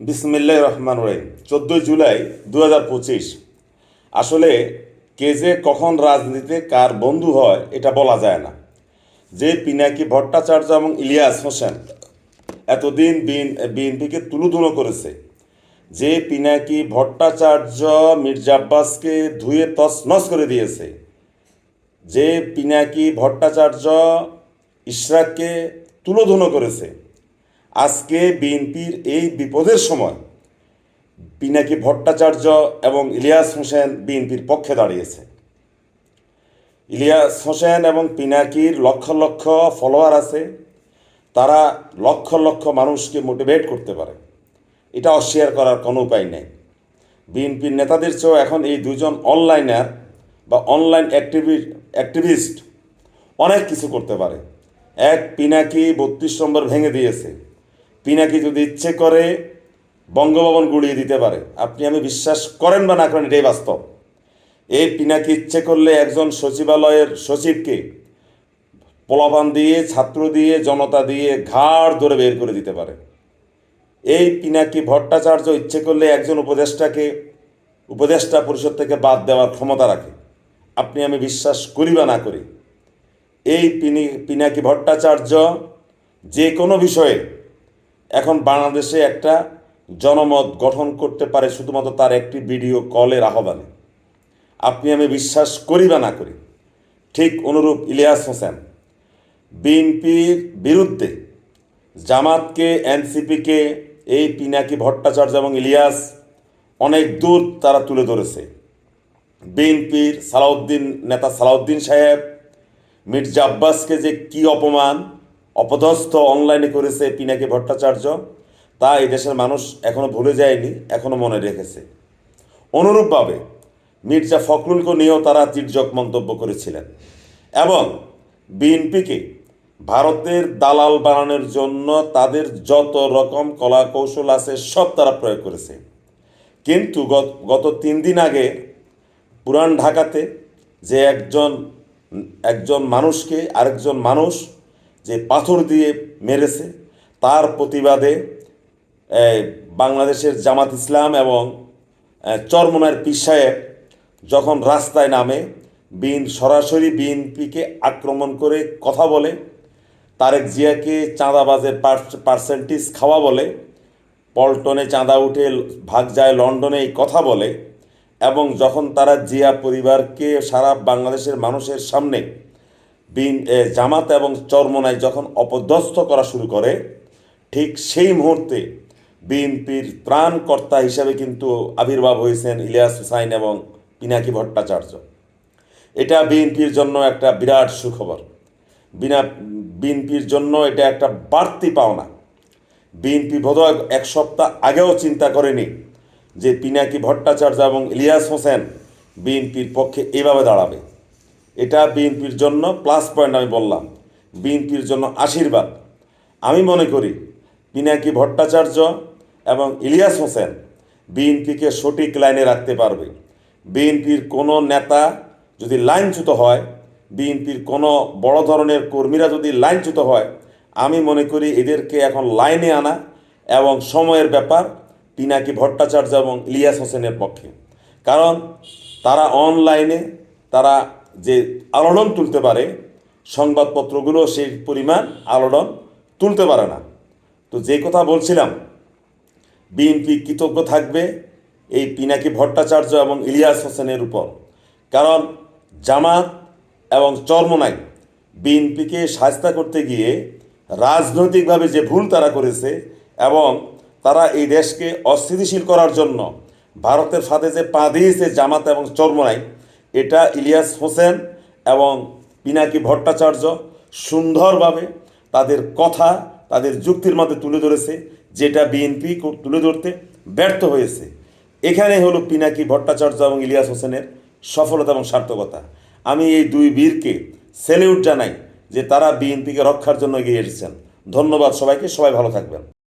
বিসমিল্লাহ রহমান রহিম। চোদ্দোই জুলাই দু হাজার পঁচিশ। আসলে কে যে কখন রাজনীতিতে কার বন্ধু হয়, এটা বলা যায় না। যে পিনাকি ভট্টাচার্য এবং ইলিয়াস হোসেন এতদিন বিন, বিএনপিকে তুলুধুনো করেছে, যে পিনাকি ভট্টাচার্য মির্জা আব্বাসকে ধুয়ে তছনছ করে দিয়েছে, যে পিনাকি ভট্টাচার্য ইশরাককে তুলোধুনো করেছে আজকে বিএনপির এই বিপদের সময় পিনাকি ভট্টাচার্য এবং ইলিয়াস হোসেন বিএনপির পক্ষে দাঁড়িয়েছে। ইলিয়াস হোসেন এবং পিনাকির লক্ষ লক্ষ ফলোয়ার আছে। তারা লক্ষ লক্ষ মানুষকে মোটিভেট করতে পারে। এটা অস্বীকার করার কোনো উপায় নেই। বিএনপির নেতাদের চেয়েও এখন এই দুজন অনলাইনার বা অনলাইন অ্যাক্টিভি, অ্যাক্টিভিস্ট অনেক কিছু করতে পারে। এক পিনাকি বত্রিশ নম্বর ভেঙে দিয়েছে। পিনাকি যদি ইচ্ছে করে বঙ্গভবন গুড়িয়ে দিতে পারে, আপনি আমি বিশ্বাস করেন বা না করেন এটাই বাস্তব। এই পিনাকি ইচ্ছে করলে একজন সচিবালয়ের সচিবকে পোলাপান দিয়ে, ছাত্র দিয়ে, জনতা দিয়ে ঘাড় ধরে বের করে দিতে পারে। এই পিনাকি ভট্টাচার্য ইচ্ছে করলে একজন উপদেষ্টাকে, উপদেষ্টা পরিষদ থেকে বাদ দেওয়ার ক্ষমতা রাখে। আপনি আমি বিশ্বাস করি বা না করি, এই পিনি, পিনাকি ভট্টাচার্য যে কোনো বিষয়ে এখন বাংলাদেশে একটা জনমত গঠন করতে পারে শুধুমাত্র তার একটি ভিডিও কলের আহ্বানে। আপনি আমি বিশ্বাস করি বা না করি, ঠিক অনুরূপ ইলিয়াস হোসেন, বিএনপির বিরুদ্ধে জামাতকে, এনসিপিকে, এই পিনাকি ভট্টাচার্য এবং ইলিয়াস অনেক দূর তারা তুলে ধরেছে। বিএনপির সালাউদ্দিন, নেতা সালাউদ্দিন সাহেব, মির্জা আব্বাসকে যে কি অপমান অপদস্থ অনলাইনে করেছে পিনাকি ভট্টাচার্য। তা এই দেশের মানুষ এখনও ভুলে যায়নি, এখনও মনে রেখেছে। অনুরূপভাবে মির্জা ফখরুলকে নিয়েও তারা তির্যক মন্তব্য করেছিলেন এবং বিএনপিকে ভারতের দালাল বানানোর জন্য তাদের যত রকম কলা কৌশল আছে সব তারা প্রয়োগ করেছে। কিন্তু গত তিন দিন আগে পুরান ঢাকাতে যে একজন একজন মানুষকে আরেকজন মানুষ যে পাথর দিয়ে মেরেছে, তার প্রতিবাদে বাংলাদেশের জামাত ইসলাম এবং চরমনার পীর যখন রাস্তায় নামে, বিন সরাসরি বিএনপিকে আক্রমণ করে কথা বলে, তারেক জিয়াকে চাঁদাবাজের পার্সেন্টেজ খাওয়া বলে, পল্টনে চাঁদা উঠে ভাগ যায় লন্ডনে এই কথা বলে এবং যখন তারা জিয়া পরিবারকে সারা বাংলাদেশের মানুষের সামনে বিন জামাত এবং চরমনায় যখন অপদস্থ করা শুরু করে, ঠিক সেই মুহূর্তে বিএনপির ত্রাণকর্তা হিসাবে কিন্তু আবির্ভাব হয়েছেন ইলিয়াস হুসাইন এবং পিনাকি ভট্টাচার্য। এটা বিএনপির জন্য একটা বিরাট সুখবর। বিনা, বিএনপির জন্য এটা একটা বাড়তি পাওনা। বিএনপি বোধহয় এক সপ্তাহ আগেও চিন্তা করেনি যে পিনাকি ভট্টাচার্য এবং ইলিয়াস হোসেন বিএনপির পক্ষে এভাবে দাঁড়াবে। এটা বিএনপির জন্য প্লাস পয়েন্ট আমি বললাম। বিএনপির জন্য আশীর্বাদ। আমি মনে করি, পিনাকি ভট্টাচার্য এবং ইলিয়াস হোসেন বিএনপিকে সঠিক লাইনে রাখতে পারবে। বিএনপির কোনো নেতা যদি লাইনচ্যুত হয়, বিএনপির কোনো বড় ধরনের কর্মীরা যদি লাইনচ্যুত হয়, আমি মনে করি এদেরকে এখন লাইনে আনা এবং সময়ের ব্যাপার পিনাকি ভট্টাচার্য এবং ইলিয়াস হোসেনের পক্ষে। কারণ তারা অনলাইনে তারা যে আলোড়ন তুলতে পারে, সংবাদপত্রগুলো সেই পরিমাণ আলোড়ন তুলতে পারে না। তো যে কথা বলছিলাম বিএনপি কৃতজ্ঞ থাকবে এই পিনাকি ভট্টাচার্য এবং ইলিয়াস হোসেনের উপর। কারণ জামাত এবং চরমনাই বিএনপিকে সাহস্তা করতে গিয়ে রাজনৈতিকভাবে যে ভুল তারা করেছে এবং তারা এই দেশকে অস্থিতিশীল করার জন্য ভারতের ফাঁদে যে পা দিয়েছে জামাত এবং চরমনাই এটা ইলিয়াস হোসেন এবং পিনাকি ভট্টাচার্য সুন্দরভাবে তাদের কথা, তাদের যুক্তির মধ্যে তুলে ধরেছে, যেটা বিএনপি তুলে ধরতে ব্যর্থ হয়েছে। এখানে হলো পিনাকি ভট্টাচার্য এবং ইলিয়াস হোসেনের সফলতা এবং সার্থকতা। আমি এই দুই বীরকে সেলিউট জানাই যে তারা বিএনপিকে রক্ষার জন্য এগিয়ে এসেছেন। ধন্যবাদ সবাইকে, সবাই ভালো থাকবেন।